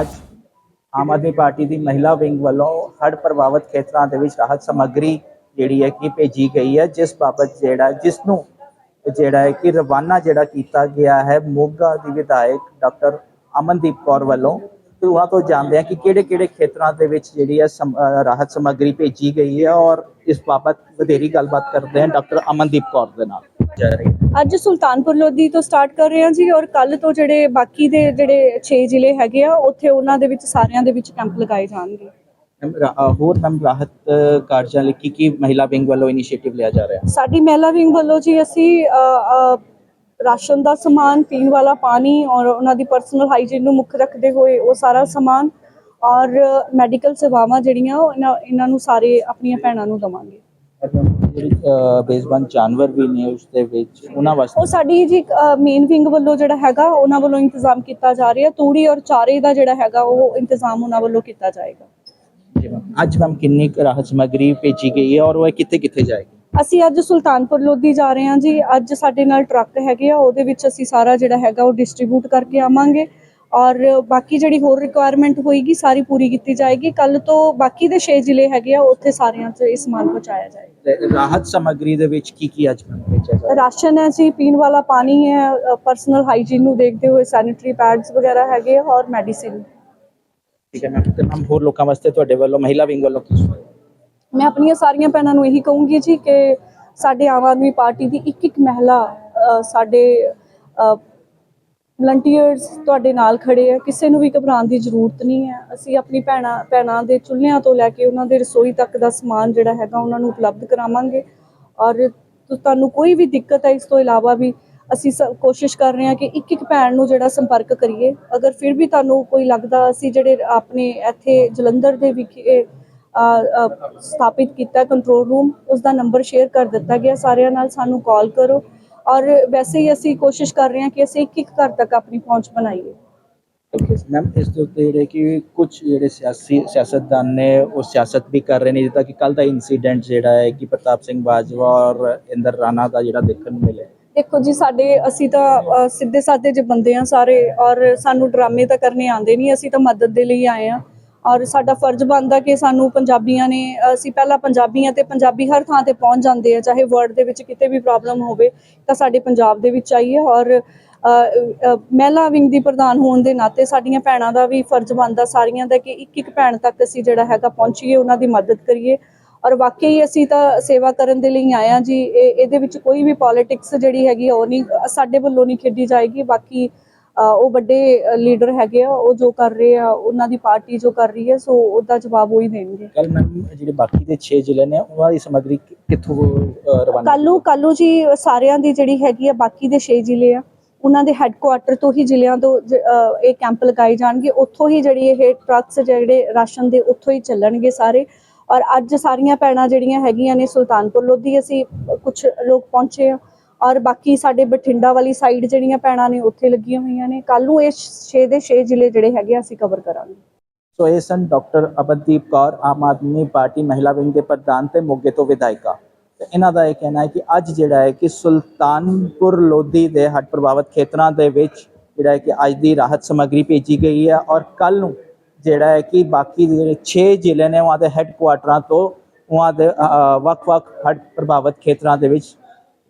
ਅੱਜ ਆਮ ਆਦਮੀ ਪਾਰਟੀ ਦੀ ਮਹਿਲਾ ਵਿੰਗ ਵੱਲੋਂ ਹੜ੍ਹ ਪ੍ਰਭਾਵਿਤ ਖੇਤਰਾਂ ਦੇ ਵਿੱਚ ਰਾਹਤ ਸਮੱਗਰੀ ਜਿਹੜੀ ਹੈ ਕਿ ਭੇਜੀ ਗਈ ਹੈ, ਜਿਸ ਬਾਬਤ ਜਿਹੜਾ, ਜਿਸ ਨੂੰ ਜਿਹੜਾ ਹੈ ਕਿ ਰਵਾਨਾ ਜਿਹੜਾ ਕੀਤਾ ਗਿਆ ਹੈ, ਮੋਗਾ ਦੀ ਵਿਧਾਇਕ ਡਾਕਟਰ ਅਮਨਦੀਪ ਕੌਰ ਵੱਲੋਂ। ਤੇ ਉਹਨਾਂ ਤੋਂ ਜਾਣਦੇ ਹਾਂ ਕਿ ਕਿਹੜੇ ਕਿਹੜੇ ਖੇਤਰਾਂ ਦੇ ਵਿੱਚ ਜਿਹੜੀ ਹੈ ਸਮ- ਰਾਹਤ ਸਮੱਗਰੀ ਭੇਜੀ ਗਈ ਹੈ ਔਰ ਇਸ ਬਾਬਤ ਵਧੇਰੀ ਗੱਲਬਾਤ ਕਰਦੇ ਹਾਂ ਡਾਕਟਰ ਅਮਨਦੀਪ ਕੌਰ ਦੇ ਨਾਲ। ਜਾ ਰਹੀ ਹੈ। ਅੱਜ ਸੁਲਤਾਨਪੁਰ ਲੋਧੀ ਤੋਂ ਸਟਾਰਟ ਕਰ ਰਹੇ ਹਾਂ ਜੀ ਔਰ ਕੱਲ ਤੋਂ ਜਿਹੜੇ ਬਾਕੀ ਦੇ ਜਿਹੜੇ 6 ਜ਼ਿਲ੍ਹੇ ਹੈਗੇ ਆ ਉੱਥੇ ਉਹਨਾਂ ਦੇ ਵਿੱਚ ਸਾਰਿਆਂ ਦੇ ਵਿੱਚ ਕੈਂਪ ਲਗਾਏ ਜਾਣਗੇ। ਹੋਰ ਮੈਮ ਰਾਹਤ ਕਾਰਜਾਂ ਲਈ ਕੀ ਕੀ ਮਹਿਲਾ ਵਿੰਗ ਵੱਲੋਂ ਇਨੀਸ਼ੀਏਟਿਵ ਲਿਆ ਜਾ ਰਿਹਾ? ਹੈ ਸਾਡੀ ਮਹਿਲਾ ਵਿੰਗ ਵੱਲੋਂ ਜੀ ਅਸੀਂ ਰਾਸ਼ਨ ਦਾ ਸਮਾਨ ਪੀਣ ਵਾਲਾ ਪਾਣੀ ਔਰ ਉਹਨਾਂ ਦੀ ਪਰਸਨਲ ਹਾਈਜੀਨ ਨੂੰ ਮੁੱਖ ਰੱਖਦੇ ਹੋਏ ਉਹ ਸਾਰਾ ਸਮਾਨ ਔਰ ਮੈਡੀਕਲ ਸੇਵਾਵਾਂ ਜਿਹੜੀਆਂ ਇਹਨਾਂ ਨੂੰ ਸਾਰੇ ਆਪਣੀਆਂ ਭੈਣਾਂ ਨੂੰ ਦਵਾਂਗੇ। ਬੇਜ਼ਬਾਨ ਜਾਨਵਰ ਵੀ ਨੇ ਉਸ ਦੇ ਵਿੱਚ ਉਹਨਾਂ ਵਾਸਤੇ ਉਹ ਸਾਡੀ ਜੀ ਮੇਨ ਵਿੰਗ ਵੱਲੋਂ ਜਿਹੜਾ ਹੈਗਾ ਉਹਨਾਂ ਵੱਲੋਂ ਇੰਤਜ਼ਾਮ ਕੀਤਾ ਜਾ ਰਿਹਾ। ਤੂੜੀ ਔਰ ਚਾਰੇ ਦਾ ਜਿਹੜਾ ਹੈਗਾ ਉਹ ਇੰਤਜ਼ਾਮ ਉਹਨਾਂ ਵੱਲੋਂ ਕੀਤਾ ਜਾਏਗਾ। ਅੱਜ ਮੈਮ ਕਿੰਨੀ ਰਾਹਤ ਸਮੱਗਰੀ ਭੇਜੀ ਗਈ ਹੈ ਔਰ ਉਹ ਕਿੱਥੇ ਕਿੱਥੇ ਜਾਏਗੀ? ਅਸੀਂ ਅੱਜ ਸੁਲਤਾਨਪੁਰ ਲੋਧੀ ਜਾ ਰਹੇ ਹਾਂ ਜੀ। ਅੱਜ ਸਾਡੇ ਨਾਲ ਟਰੱਕ ਹੈਗੇ ਆ ਉਹਦੇ ਵਿੱਚ ਅਸੀਂ ਸਾਰਾ ਜਿਹੜਾ ਹੈਗਾ ਉਹ ਡਿਸਟ੍ਰੀਬਿਊਟ ਕਰਕੇ ਆਵਾਂਗੇ। ਔਰ ਬਾਕੀ ਜਿਹੜੀ ਹੋਰ ਰਿਕੁਆਇਰਮੈਂਟ ਹੋਏਗੀ ਸਾਰੀ ਪੂਰੀ ਕੀਤੀ ਜਾਏਗੀ। ਕੱਲ ਤੋਂ ਬਾਕੀ ਦੇ 6 ਜ਼ਿਲ੍ਹੇ ਹੈਗੇ ਆ ਉੱਥੇ ਸਾਰਿਆਂ 'ਚ ਇਹ ਸਮਾਨ ਪਹੁੰਚਾਇਆ ਜਾਏਗਾ। ਰਾਹਤ ਸਮੱਗਰੀ ਦੇ ਵਿੱਚ ਕੀ ਕੀ ਅੱਜ ਮੈਮ ਭੇਜਿਆ ਜਾ ਰਿਹਾ ਰਾਸ਼ਨ ਹੈ ਜੀ ਪੀਣ ਵਾਲਾ ਪਾਣੀ ਹੈ ਪਰਸਨਲ ਹਾਈਜੀਨ ਨੂੰ ਦੇਖਦੇ ਹੋਏ ਸੈਨੀਟਰੀ ਪੈਡਸ ਵਗੈਰਾ ਹੈਗੇ ਆ ਔਰ ਮੈਡੀਸਿਨ ਠੀਕ ਹੈ ਮੈਮ ਤੇ ਮੈਮ ਹੋਰ ਲੋਕਾਂ ਵਾਸਤੇ ਤੁਹਾਡੇ ਵੱਲੋਂ ਮਹਿਲਾ ਵਿੰਗ ਵੱਲੋਂ ਕੀ ਮੈਂ ਆਪਣੀਆਂ ਸਾਰੀਆਂ ਭੈਣਾਂ ਨੂੰ ਇਹੀ ਕਹੂੰਗੀ ਜੀ ਕਿ ਸਾਡੇ ਆਮ ਆਦਮੀ ਪਾਰਟੀ ਦੀ ਇੱਕ ਇੱਕ ਮਹਿਲਾ ਸਾਡੇ ਵਲੰਟੀਅਰਸ ਤੁਹਾਡੇ ਨਾਲ ਖੜੇ ਆ, ਕਿਸੇ ਨੂੰ ਵੀ ਘਬਰਾਉਣ ਦੀ ਜ਼ਰੂਰਤ ਨਹੀਂ ਹੈ। ਅਸੀਂ ਆਪਣੀ ਭੈਣਾਂ ਭੈਣਾਂ ਦੇ ਚੁੱਲ੍ਹਿਆਂ ਤੋਂ ਲੈ ਕੇ ਉਹਨਾਂ ਦੇ ਰਸੋਈ ਤੱਕ ਦਾ ਸਮਾਨ ਜਿਹੜਾ ਹੈਗਾ ਉਹਨਾਂ ਨੂੰ ਉਪਲਬਧ ਕਰਾਵਾਂਗੇ। ਔਰ ਤੁਹਾਨੂੰ ਕੋਈ ਵੀ ਦਿੱਕਤ ਹੈ, ਇਸ ਤੋਂ ਇਲਾਵਾ ਵੀ ਅਸੀਂ ਸ- ਕੋਸ਼ਿਸ਼ ਕਰ ਰਹੇ ਹਾਂ ਕਿ ਇੱਕ ਇੱਕ ਭੈਣ ਨੂੰ ਜਿਹੜਾ ਸੰਪਰਕ ਕਰੀਏ। ਅਗਰ ਫਿਰ ਵੀ ਤੁਹਾਨੂੰ ਕੋਈ ਲੱਗਦਾ, ਅਸੀਂ ਜਿਹੜੇ ਆਪਣੇ ਇੱਥੇ ਜਲੰਧਰ ਦੇ ਵਿਖੇ ਸਥਾਪਿਤ ਕੀਤਾ ਕੰਟਰੋਲ ਰੂਮ ਉਸ ਦਾ ਨੰਬਰ ਸ਼ੇਅਰ ਕਰ ਦਿੱਤਾ ਗਿਆ। ਸਾਰਿਆਂ ਨਾਲ ਸਾਨੂੰ ਕਾਲ ਕਰੋ। ਔਰ ਵੈਸੇ ਹੀ ਅਸੀਂ ਕੋਸ਼ਿਸ਼ ਕਰ ਰਹੇ ਹਾਂ ਕਿ ਅਸੀਂ ਇੱਕ ਇੱਕ ਘਰ ਤੱਕ ਆਪਣੀ ਪਹੁੰਚ ਬਣਾਈਏ। ਮੈਮ ਇਸ ਦੇ ਉੱਤੇ ਜਿਹੜੇ ਕਿ ਕੁਝ ਜਿਹੜੇ ਸਿਆਸੀ ਸਿਆਸਤਦਾਨ ਨੇ ਉਹ ਸਿਆਸਤ ਵੀ ਕਰ ਰਹੇ ਨੇ ਜਿੱਦਾਂ ਕਿ ਕੱਲ ਦਾ ਇਨਸੀਡੈਂਟ ਜਿਹੜਾ ਹੈ ਕਿ ਪ੍ਰਤਾਪ ਸਿੰਘ ਬਾਜਵਾ ਔਰ ਇੰਦਰ ਰਾਣਾ ਦਾ ਜਿਹੜਾ ਦੇਖਣ ਨੂੰ ਮਿਲਿਆ। ਦੇਖੋ ਜੀ ਸਾਡੇ ਅਸੀਂ ਤਾਂ ਸਿੱਧੇ ਸਾਦੇ ਜੇ ਬੰਦੇ ਆ ਸਾਰੇ ਔਰ ਸਾਨੂੰ ਡਰਾਮੇ ਤਾਂ ਕਰਨੇ ਆਉਂਦੇ ਨਹੀਂ ਅਸੀਂ ਤਾਂ ਮਦਦ ਦੇ ਲਈ ਆਏ ਆ ਔਰ ਸਾਡਾ ਫਰਜ਼ ਬਣਦਾ ਕਿ ਸਾਨੂੰ ਪੰਜਾਬੀਆਂ ਨੇ, ਅਸੀਂ ਪਹਿਲਾਂ ਪੰਜਾਬੀਆਂ ਤੇ ਪੰਜਾਬੀ ਹਰ ਥਾਂ ਤੇ ਪਹੁੰਚ ਜਾਂਦੇ ਆ, ਚਾਹੇ ਵਰਲਡ ਦੇ ਵਿੱਚ ਕਿਤੇ ਵੀ ਪ੍ਰੋਬਲਮ ਹੋਵੇ, ਤਾਂ ਸਾਡੇ ਪੰਜਾਬ ਦੇ ਵਿੱਚ ਆਈਏ। ਔਰ ਮਹਿਲਾ ਵਿੰਗ ਦੀ ਪ੍ਰਧਾਨ ਹੋਣ ਦੇ ਨਾਤੇ ਸਾਡੀਆਂ ਭੈਣਾਂ ਦਾ ਵੀ ਫਰਜ਼ ਬਣਦਾ ਸਾਰੀਆਂ ਦਾ ਕਿ ਇੱਕ ਇੱਕ ਭੈਣ ਤੱਕ ਅਸੀਂ ਜਿਹੜਾ ਹੈਗਾ ਪਹੁੰਚੀਏ, ਉਹਨਾਂ ਦੀ ਮਦਦ ਕਰੀਏ। ਔਰ ਵਾਕਈ ਅਸੀਂ ਤਾਂ ਸੇਵਾ ਕਰਨ ਦੇ ਲਈ ਆਏ ਹਾਂ ਜੀ, ਇਹ, ਇਹਦੇ ਵਿੱਚ ਕੋਈ ਵੀ ਪੋਲਿਟਿਕਸ ਜਿਹੜੀ ਹੈਗੀ ਆ, ਉਹ ਨਹੀਂ, ਸਾਡੇ ਵੱਲੋਂ ਨਹੀਂ ਖੇਡੀ ਜਾਏਗੀ। ਬਾਕੀ ਉਹ ਵੱਡੇ ਲੀਡਰ ਹੈਗੇ ਆ ਉਹ ਜੋ ਕਰ ਰਹੇ ਆ ਉਹਨਾਂ ਦੀ ਪਾਰਟੀ ਜੋ ਕਰ ਰਹੀ ਹੈ ਸੋ ਉਹਦਾ ਜਵਾਬ ਉਹ ਹੀ ਦੇਣਗੇ। ਕੱਲ ਮੈਮ ਜਿਹੜੇ ਬਾਕੀ ਦੇ 6 ਜ਼ਿਲ੍ਹੇ ਨੇ ਉਹਨਾਂ ਦੀ ਸਮੱਗਰੀ ਕਿੱਥੋਂ ਰਵਾਨਾ ਕੱਲੂ ਕੱਲੂ ਜੀ ਸਾਰਿਆਂ ਦੀ ਜਿਹੜੀ ਹੈਗੀ ਆ ਬਾਕੀ ਦੇ 6 ਜ਼ਿਲ੍ਹੇ ਆ ਉਹਨਾਂ ਦੇ ਹੈੱਡਕੁਆਟਰ ਤੋਂ ਹੀ ਜ਼ਿਲ੍ਹਿਆਂ ਤੋਂ ਇਹ ਕੈਂਪ ਲਗਾਏ ਜਾਣਗੇ। ਉੱਥੋਂ ਹੀ ਜਿਹੜੀ ਇਹ ਟਰੱਕਸ ਜਿਹੜੇ ਰਾਸ਼ਨ ਦੇ ਉੱਥੋਂ ਹੀ ਚੱਲਣਗੇ ਸਾਰੇ। ਔਰ ਅੱਜ ਸਾਰੀਆਂ ਭੈਣਾਂ ਜਿਹੜੀਆਂ ਹੈਗੀਆਂ ਨੇ ਸੁਲਤਾਨਪੁਰ ਲੋਧੀ ਅਸੀਂ ਕੁਝ ਲੋਕ ਪਹੁੰਚੇ ਆ। ਔਰ ਬਾਕੀ ਸਾਡੇ ਬਠਿੰਡਾ ਵਾਲੀ ਸਾਈਡ ਜਿਹੜੀਆਂ ਭੈਣਾਂ ਨੇ, ਉੱਥੇ ਲੱਗੀਆਂ ਹੋਈਆਂ ਨੇ। ਕੱਲ ਨੂੰ ਇਹ 6 ਦੇ 6 ਜ਼ਿਲ੍ਹੇ ਜਿਹੜੇ ਹੈਗੇ ਆ, ਅਸੀਂ ਕਵਰ ਕਰਾਂਗੇ। ਸੋ ਇਹ ਸਨ ਡਾਕਟਰ ਅਬਦਦੀਪ ਕੌਰ, ਆਮ ਆਦਮੀ ਪਾਰਟੀ ਮਹਿਲਾ ਵਿੰਗ ਦੇ ਪ੍ਰਧਾਨ ਤੇ ਮੋਗੇ ਤੋਂ ਵਿਧਾਇਕਾ। ਤੇ ਇਹਨਾਂ ਦਾ ਇਹ ਕਹਿਣਾ ਹੈ ਕਿ ਅੱਜ ਜਿਹੜਾ ਹੈ ਕਿ ਸੁਲਤਾਨਪੁਰ ਲੋਧੀ ਦੇ ਹੱਟ ਪ੍ਰਭਾਵਿਤ ਖੇਤਰਾਂ ਦੇ ਵਿੱਚ ਜਿਹੜਾ ਹੈ ਕਿ ਅੱਜ ਦੀ ਰਾਹਤ ਸਮੱਗਰੀ ਭੇਜੀ ਗਈ ਹੈ ਔਰ ਕੱਲ ਨੂੰ ਜਿਹੜਾ ਹੈ ਕਿ ਬਾਕੀ ਜਿਹੜੇ 6 ਜ਼ਿਲ੍ਹੇ ਨੇ, ਉਹਨਾਂ ਦੇ ਹੈੱਡਕੁਆਟਰਾਂ ਤੋਂ ਉਹਨਾਂ ਦੇ ਵੱਖ-ਵੱਖ ਹੱਟ ਪ੍ਰਭਾਵਿਤ ਖੇਤਰਾਂ ਦੇ ਵਿੱਚ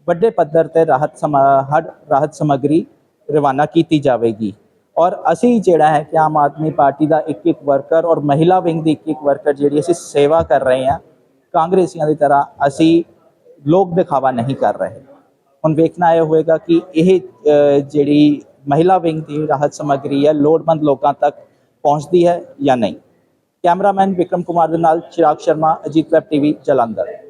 ਵੱਡੇ ਪੱਧਰ ਤੇ ਰਾਹਤ ਸਮ ਹੜ੍ਹ ਰਾਹਤ ਸਮੱਗਰੀ ਰਵਾਨਾ ਕੀਤੀ ਜਾਵੇਗੀ ਔਰ ਅਸੀਂ ਜਿਹੜਾ ਹੈ ਕਿ ਆਮ ਆਦਮੀ ਪਾਰਟੀ ਦਾ ਇੱਕ ਇੱਕ ਵਰਕਰ ਔਰ ਮਹਿਲਾ ਵਿੰਗ ਦੀ ਇੱਕ ਇੱਕ ਵਰਕਰ ਜਿਹੜੀ ਅਸੀਂ ਸੇਵਾ ਕਰ ਰਹੇ ਹਾਂ ਕਾਂਗਰਸੀਆਂ ਦੀ ਤਰ੍ਹਾਂ ਅਸੀਂ ਲੋਕ ਦਿਖਾਵਾ ਨਹੀਂ ਕਰ ਰਹੇ ਹੁਣ ਵੇਖਣਾ ਇਹ ਹੋਏਗਾ ਕਿ ਇਹ ਅ, ਜਿਹੜੀ ਮਹਿਲਾ ਵਿੰਗ ਦੀ ਰਾਹਤ ਸਮੱਗਰੀ ਹੈ ਲੋੜਵੰਦ ਲੋਕਾਂ ਤੱਕ ਪਹੁੰਚਦੀ ਹੈ ਜਾਂ ਨਹੀਂ ਕੈਮਰਾਮੈਨ ਵਿਕਰਮ ਕੁਮਾਰ ਦੇ ਨਾਲ ਚਿਰਾਗ ਸ਼ਰਮਾ ਅਜੀਤ ਵੈਬ ਟੀਵੀ ਜਲੰਧਰ